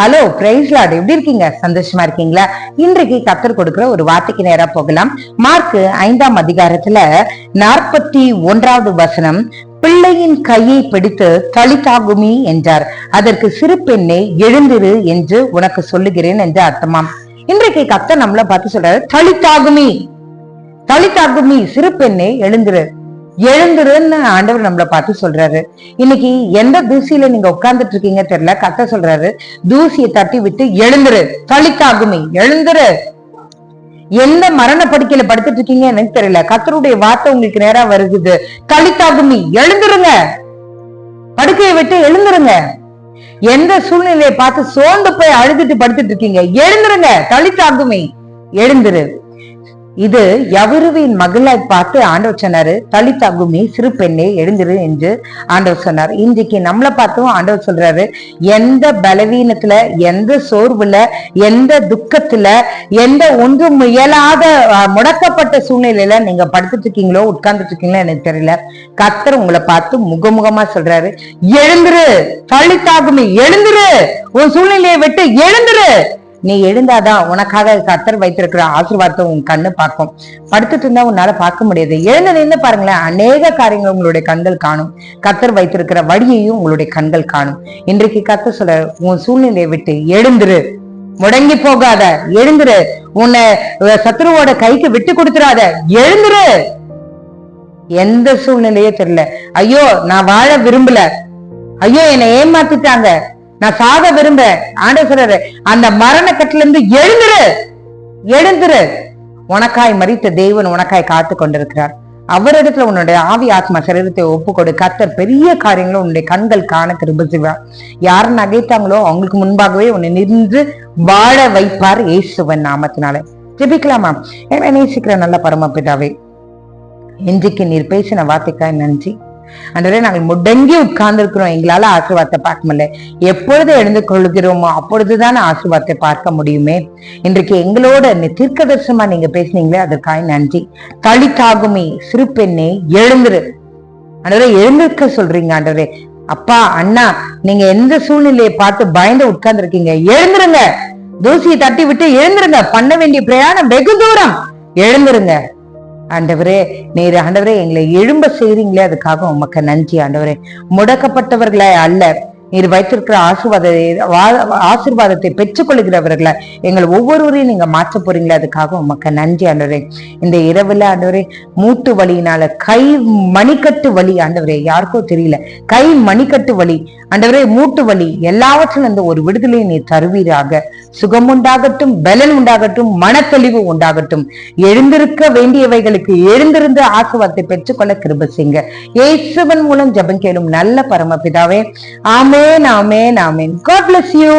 Hello price Lord எப்படி இருக்கீங்க? சந்தோஷமா இருக்கீங்களா? இன்றைக்கு கத்தர் கொடுக்கிற ஒரு வார்த்தைக்கு நேரா போகலாம். மார்க் ஐந்தாம் அதிகாரத்துல நாற்பத்தி ஒன்றாவது வசனம் பிள்ளையின் கையை பிடித்து தளித்தாகுமி என்றார். அதற்கு சிறு பெண்ணை எழுந்திரு என்று உனக்கு சொல்லுகிறேன் என்று அர்த்தமாம். இன்றைக்கு கத்தர் நம்மள பார்த்து சொல்றாரு தளித்தாகுமி தளித்தாகுமி சிறு பெண்ணை எழுந்திரு. எழுந்துருன்னு ஆண்டவர் நம்மள பார்த்து சொல்றாரு. இன்னைக்கு எந்த தூசியில நீங்க உட்கார்ந்துட்டு இருக்கீங்க தெரியல கத்த சொல்றாரு தூசியை தட்டி விட்டு எழுந்துரு தளிக்காகுமே எழுந்துரு. எந்த மரண படுக்கையில படுத்துட்டு இருக்கீங்க எனக்கு தெரியல கத்தருடைய வார்த்தை உங்களுக்கு நேரா வருகுது. தளித்தாகுமி எழுந்துருங்க. படுக்கையை விட்டு எழுந்துருங்க. எந்த சூழ்நிலையை பார்த்து சோர்ந்து போய் அழுதுட்டு படுத்துட்டு இருக்கீங்க எழுந்துருங்க தளித்தாகுமி எழுந்துரு. இது யவருவின் மகளாய் பார்த்து ஆண்டவர் சொன்னாரு தலித்தாகுமி சிறு பெண்ணே எழுந்திரு என்று ஆண்டவர் சொன்னார். இன்றைக்கு நம்மளை பார்த்தும் ஆண்டவர் சொல்றாரு எந்த பலவீனத்துல எந்த சோர்வுல எந்த துக்கத்துல எந்த ஒன்றும் இயலாத முடக்கப்பட்ட சூழ்நிலையில நீங்க படுத்துட்டு இருக்கீங்களோ உட்கார்ந்துட்டு இருக்கீங்களோ எனக்கு தெரியல. கத்தர் உங்களை பார்த்து முகமுகமா சொல்றாரு எழுந்துரு தலித்தாகுமி எழுந்துரு! உன் சூழ்நிலையை விட்டு எழுந்துரு! நீ எழுந்தாதான் உனக்காக கத்தர் வைத்திருக்கிற ஆசீர்வாதத்தை உன் கண்ணு பார்க்கும். படுத்துட்டு இருந்தா உன்னால பார்க்க முடியாது. எழுந்து நின்று பாருங்களேன் அநேக காரியங்கள் உங்களுடைய கண்கள் காணும். கத்தர் வைத்திருக்கிற வழியையும் உங்களுடைய கண்கள் காணும். இன்றைக்கு கத்தர் சொல்ல உன் சூழ்நிலையை விட்டு எழுந்துரு. முடங்கி போகாத எழுந்துரு. உன்னை சத்ருவோட கைக்கு விட்டு கொடுத்துடாத எழுந்துரு. எந்த சூழ்நிலையே தெரியல. ஐயோ நான் வாழ விரும்பல. ஐயோ என்னை ஏமாத்திட்டாங்க. நான் சாக விரும்ப ஆண்டவர் சொல்றாரு அந்த மரண கட்டில இருந்து எழுந்துரு எழுந்துரு. உனக்காய் மறித்த தேவன் உனக்காய் காத்து கொண்டிருக்கிறார். அவரிடத்துல உன்னுடைய ஆவி ஆத்மா சரீரத்தை ஒப்பு கொடு. கத்தர் பெரிய காரியங்களும் உன்னுடைய கண்கள் காண திரும்ப செய்வார். யார் நகைத்தாங்களோ அவங்களுக்கு முன்பாகவே உன்னை நின்று வாழ வைப்பார் இயேசுவன் நாமத்தினால. ஜெபிக்கலாமா? என்ன நேசிக்கிற நல்ல பரமபிதாவே இன்றைக்கு நீர் பேசின வார்த்தைக்காய் நன்றி. அன்றே நாங்கள் முடங்கி உட்கார்ந்து எங்களால ஆசீர்வாதத்தை பார்க்க முடியல. எப்பொழுது எழுந்து கொள்கிறோமோ அப்பொழுதுதான் ஆசீர்வாதத்தை பார்க்க முடியுமே. இன்றைக்கு எங்களோட தீர்க்க தீர்க்கதர்சனமா நீங்க பேசுனீங்களே அதற்காக நன்றி. தளித்தாகுமே சிறு பெண்ணே எழுந்துரு. அன்றரை எழுந்திருக்க சொல்றீங்க அன்றரே அப்பா அண்ணா நீங்க எந்த சூழ்நிலையை பார்த்து பயந்து உட்கார்ந்து இருக்கீங்க எழுந்துருங்க. தூசியை தட்டி விட்டு எழுந்துருங்க. பண்ண வேண்டிய பிரயாணம் வெகு தூரம். எழுந்துருங்க. ஆண்டவரே நீர் ஆண்டவரே எங்களை எழும்ப செய்றீங்களே அதுக்காக உமக்கு நன்றி ஆண்டவரே. முடக்கப்பட்டவர்களை அல்ல. நீர் வைத்திருக்கிற ஆசீர்வாத ஆசீர்வாதத்தை பெற்றுக்கொள்கிறவர்களை எங்கள் ஒவ்வொருவரையும் நீங்க மாற்ற போறீங்களே அதுக்காக உமக்கு நன்றி ஆண்டவரே. இந்த இரவுல ஆண்டவரே மூட்டு வலியினால கை மணிக்கட்டு வலி ஆண்டவரே யாருக்கோ தெரியல. கை மணிக்கட்டு வலி அண்டவரே மூட்டு வலி எல்லாவற்றிலும் அந்த ஒரு விடுதலை நீ தருவீராக. சுகம் உண்டாகட்டும் பலன் உண்டாகட்டும் மனத்தெளிவு உண்டாகட்டும். எழுந்திருக்க வேண்டியவைகளுக்கு எழுந்திருந்து ஆசுவாதத்தை பெற்றுக்கொள்ள கிருப செய்ங்க இயேசுவன் மூலம் ஜெபம் கேளும் நல்ல பரமபிதாவே. ஆமேன் ஆமேன் ஆமேன். God bless you